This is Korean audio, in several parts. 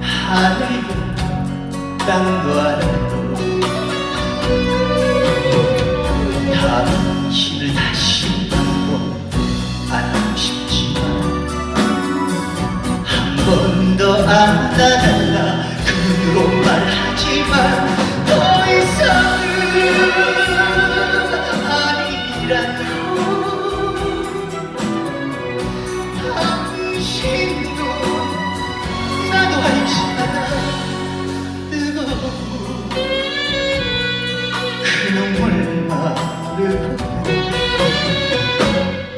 하늘도 땅도 알아도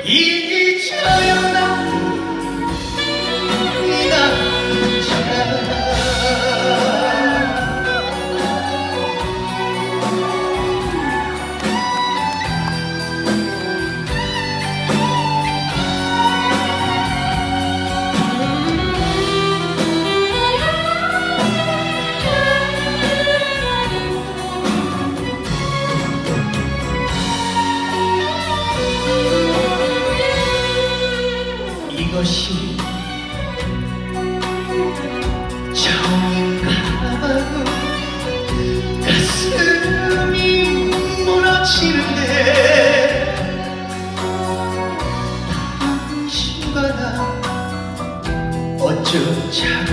잊 것이 처음인가 봐도 가슴이 무너지는데 당신과 나 어쩌자고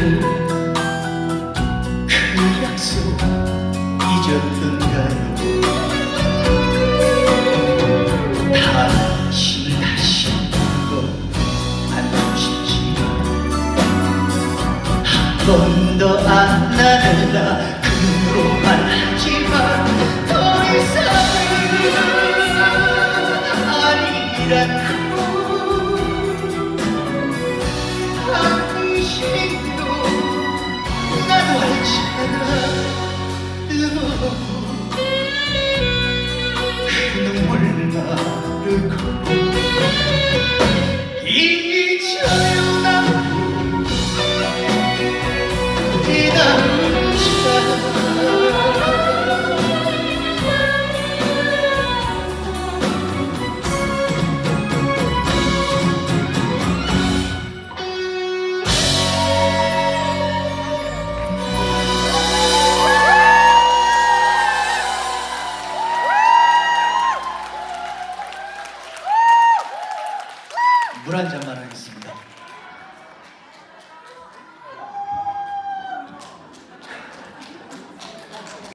그 약속 잊었던가요 번더 안아달라 그로 말하지만 더 이상은 아니라고. 당신도 나도 알잖아. 그 눈물 마르고 잊